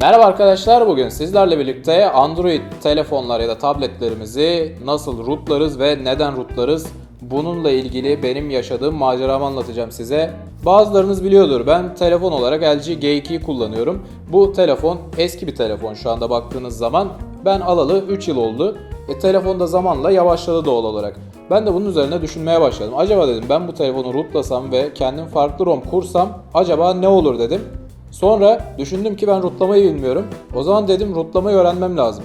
Merhaba arkadaşlar bugün sizlerle birlikte Android telefonlar ya da tabletlerimizi nasıl rootlarız ve neden rootlarız bununla ilgili benim yaşadığım maceramı anlatacağım size. Bazılarınız biliyordur ben telefon olarak LG G2'yi kullanıyorum. Bu telefon eski bir telefon şu anda baktığınız zaman. Ben alalı 3 yıl oldu. E, telefon da zamanla yavaşladı doğal olarak. Ben de bunun üzerine düşünmeye başladım. Acaba dedim ben bu telefonu rootlasam ve kendim farklı ROM kursam acaba ne olur dedim. Sonra düşündüm ki ben rootlamayı bilmiyorum. O zaman dedim rootlamayı öğrenmem lazım.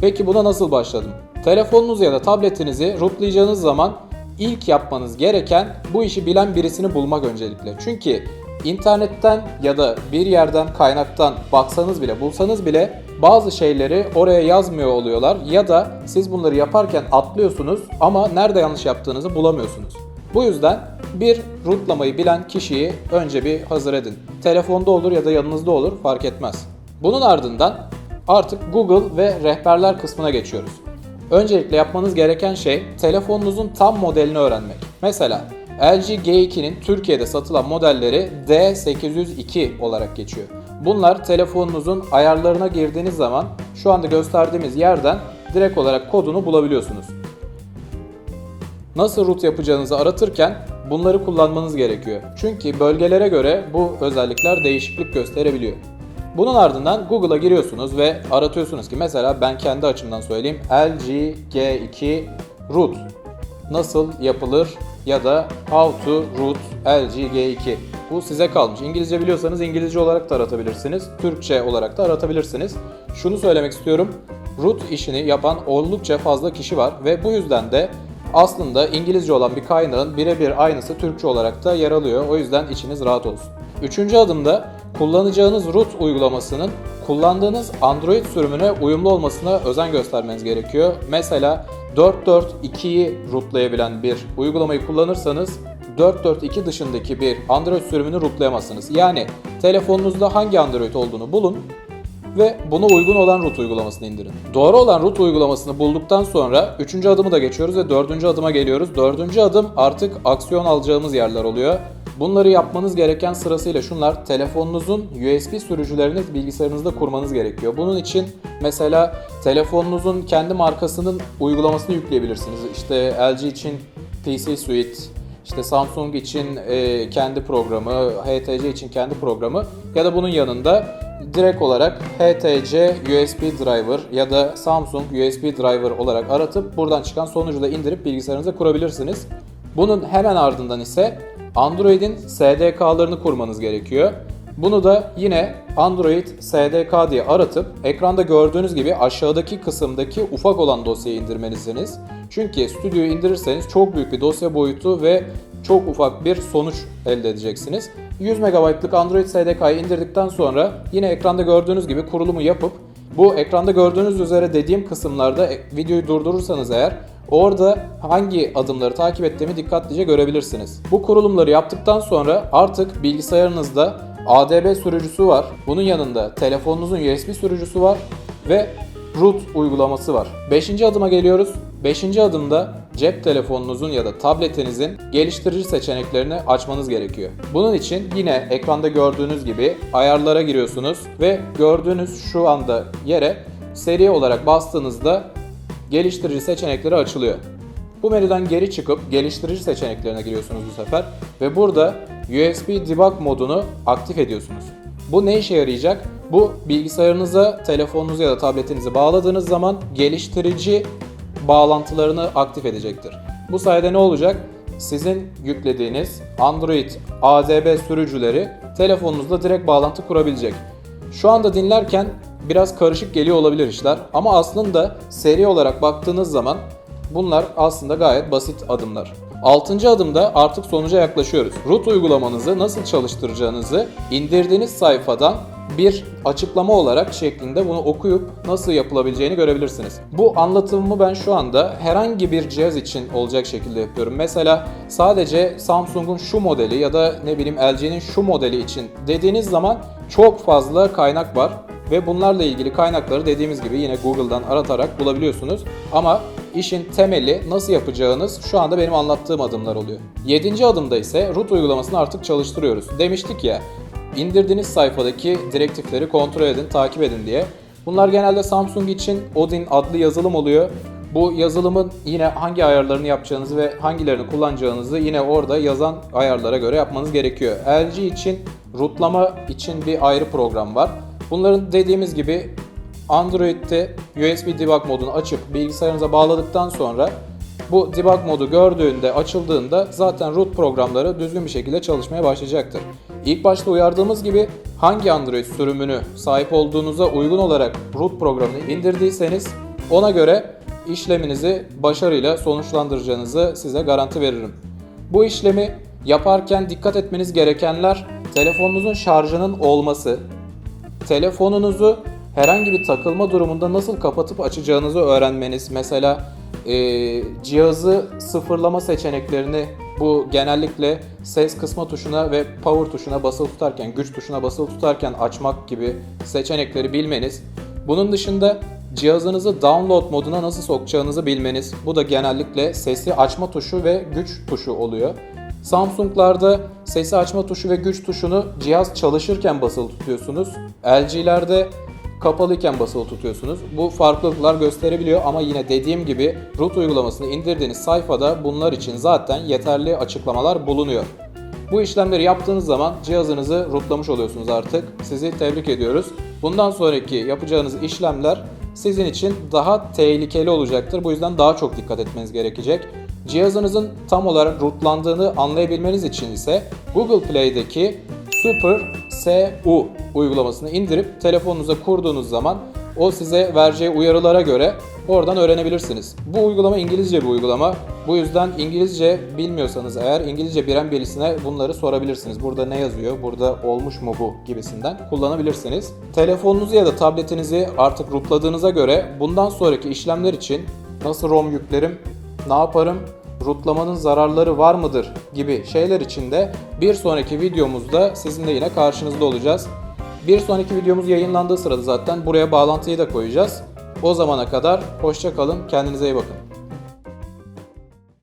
Peki buna nasıl başladım? Telefonunuz ya da tabletinizi rootlayacağınız zaman ilk yapmanız gereken bu işi bilen birisini bulmak öncelikle. Çünkü internetten ya da bir yerden kaynaktan baksanız bile bulsanız bile bazı şeyleri oraya yazmıyor oluyorlar ya da siz bunları yaparken atlıyorsunuz ama nerede yanlış yaptığınızı bulamıyorsunuz. Bu yüzden bir rootlamayı bilen kişiyi önce bir hazır edin. Telefonda olur ya da yanınızda olur fark etmez. Bunun ardından artık Google ve rehberler kısmına geçiyoruz. Öncelikle yapmanız gereken şey telefonunuzun tam modelini öğrenmek. Mesela LG G2'nin Türkiye'de satılan modelleri D802 olarak geçiyor. Bunlar telefonunuzun ayarlarına girdiğiniz zaman şu anda gösterdiğimiz yerden direkt olarak kodunu bulabiliyorsunuz. Nasıl root yapacağınızı aratırken bunları kullanmanız gerekiyor. Çünkü bölgelere göre bu özellikler değişiklik gösterebiliyor. Bunun ardından Google'a giriyorsunuz ve aratıyorsunuz ki mesela ben kendi açımdan söyleyeyim LG G2 root nasıl yapılır ya da how to root LG G2 bu size kalmış. İngilizce biliyorsanız İngilizce olarak da aratabilirsiniz. Türkçe olarak da aratabilirsiniz. Şunu söylemek istiyorum. Root işini yapan oldukça fazla kişi var ve bu yüzden de aslında İngilizce olan bir kaynağın birebir aynısı Türkçe olarak da yer alıyor. O yüzden içiniz rahat olsun. Üçüncü adımda kullanacağınız root uygulamasının kullandığınız Android sürümüne uyumlu olmasına özen göstermeniz gerekiyor. Mesela 442'yi rootlayabilen bir uygulamayı kullanırsanız 442 dışındaki bir Android sürümünü rootlayamazsınız. Yani telefonunuzda hangi Android olduğunu bulun ve buna uygun olan root uygulamasını indirin. Doğru olan root uygulamasını bulduktan sonra üçüncü adımı da geçiyoruz ve dördüncü adıma geliyoruz. Dördüncü adım artık aksiyon alacağımız yerler oluyor. Bunları yapmanız gereken sırasıyla şunlar. Telefonunuzun USB sürücülerini bilgisayarınızda kurmanız gerekiyor. Bunun için mesela telefonunuzun kendi markasının uygulamasını yükleyebilirsiniz. İşte LG için PC Suite, işte Samsung için e, kendi programı, HTC için kendi programı ya da bunun yanında direkt olarak HTC USB driver ya da Samsung USB driver olarak aratıp buradan çıkan sonucu da indirip bilgisayarınıza kurabilirsiniz. Bunun hemen ardından ise Android'in SDK'larını kurmanız gerekiyor. Bunu da yine Android SDK diye aratıp ekranda gördüğünüz gibi aşağıdaki kısımdaki ufak olan dosyayı indirmelisiniz. Çünkü Studio'yu indirirseniz çok büyük bir dosya boyutu ve çok ufak bir sonuç elde edeceksiniz. 100 MB'lık Android SDK'yı indirdikten sonra yine ekranda gördüğünüz gibi kurulumu yapıp bu ekranda gördüğünüz üzere dediğim kısımlarda e, videoyu durdurursanız eğer orada hangi adımları takip ettiğimi dikkatlice görebilirsiniz. Bu kurulumları yaptıktan sonra artık bilgisayarınızda ADB sürücüsü var. Bunun yanında telefonunuzun USB sürücüsü var ve root uygulaması var. Beşinci adıma geliyoruz. Beşinci adımda cep telefonunuzun ya da tabletinizin geliştirici seçeneklerini açmanız gerekiyor. Bunun için yine ekranda gördüğünüz gibi ayarlara giriyorsunuz ve gördüğünüz şu anda yere seri olarak bastığınızda geliştirici seçenekleri açılıyor. Bu menüden geri çıkıp geliştirici seçeneklerine giriyorsunuz bu sefer ve burada USB debug modunu aktif ediyorsunuz. Bu ne işe yarayacak? Bu bilgisayarınıza, telefonunuza ya da tabletinizi bağladığınız zaman geliştirici bağlantılarını aktif edecektir. Bu sayede ne olacak? Sizin yüklediğiniz Android ADB sürücüleri telefonunuzla direkt bağlantı kurabilecek. Şu anda dinlerken biraz karışık geliyor olabilir işler ama aslında seri olarak baktığınız zaman bunlar aslında gayet basit adımlar. Altıncı adımda artık sonuca yaklaşıyoruz. Root uygulamanızı nasıl çalıştıracağınızı indirdiğiniz sayfadan bir açıklama olarak şeklinde bunu okuyup nasıl yapılabileceğini görebilirsiniz. Bu anlatımımı ben şu anda herhangi bir cihaz için olacak şekilde yapıyorum. Mesela sadece Samsung'un şu modeli ya da ne bileyim LG'nin şu modeli için dediğiniz zaman çok fazla kaynak var ve bunlarla ilgili kaynakları dediğimiz gibi yine Google'dan aratarak bulabiliyorsunuz. Ama işin temeli nasıl yapacağınız şu anda benim anlattığım adımlar oluyor. Yedinci adımda ise root uygulamasını artık çalıştırıyoruz. Demiştik ya indirdiğiniz sayfadaki direktifleri kontrol edin, takip edin diye. Bunlar genelde Samsung için Odin adlı yazılım oluyor. Bu yazılımın yine hangi ayarlarını yapacağınızı ve hangilerini kullanacağınızı yine orada yazan ayarlara göre yapmanız gerekiyor. LG için rootlama için bir ayrı program var. Bunların dediğimiz gibi Android'de USB debug modunu açıp bilgisayarınıza bağladıktan sonra bu debug modu gördüğünde, açıldığında zaten root programları düzgün bir şekilde çalışmaya başlayacaktır. İlk başta uyardığımız gibi hangi Android sürümünü sahip olduğunuza uygun olarak root programını indirdiyseniz ona göre işleminizi başarıyla sonuçlandıracağınızı size garanti veririm. Bu işlemi yaparken dikkat etmeniz gerekenler telefonunuzun şarjının olması, telefonunuzu herhangi bir takılma durumunda nasıl kapatıp açacağınızı öğrenmeniz. Mesela e, cihazı sıfırlama seçeneklerini bu genellikle ses kısma tuşuna ve power tuşuna basılı tutarken, güç tuşuna basılı tutarken açmak gibi seçenekleri bilmeniz. Bunun dışında cihazınızı download moduna nasıl sokacağınızı bilmeniz. Bu da genellikle sesi açma tuşu ve güç tuşu oluyor. Samsung'larda sesi açma tuşu ve güç tuşunu cihaz çalışırken basılı tutuyorsunuz. LG'lerde kapalıyken basılı tutuyorsunuz. Bu farklılıklar gösterebiliyor ama yine dediğim gibi root uygulamasını indirdiğiniz sayfada bunlar için zaten yeterli açıklamalar bulunuyor. Bu işlemleri yaptığınız zaman cihazınızı rootlamış oluyorsunuz artık. Sizi tebrik ediyoruz. Bundan sonraki yapacağınız işlemler sizin için daha tehlikeli olacaktır. Bu yüzden daha çok dikkat etmeniz gerekecek. Cihazınızın tam olarak rootlandığını anlayabilmeniz için ise Google Play'deki Super SU uygulamasını indirip telefonunuza kurduğunuz zaman o size vereceği uyarılara göre oradan öğrenebilirsiniz. Bu uygulama İngilizce bir uygulama. Bu yüzden İngilizce bilmiyorsanız eğer İngilizce bilen birisine bunları sorabilirsiniz. Burada ne yazıyor, burada olmuş mu bu gibisinden kullanabilirsiniz. Telefonunuzu ya da tabletinizi artık rootladığınıza göre bundan sonraki işlemler için nasıl ROM yüklerim, ne yaparım, rootlamanın zararları var mıdır gibi şeyler için de bir sonraki videomuzda sizinle yine karşınızda olacağız. Bir sonraki videomuz yayınlandığı sırada zaten buraya bağlantıyı da koyacağız. O zamana kadar hoşça kalın, kendinize iyi bakın.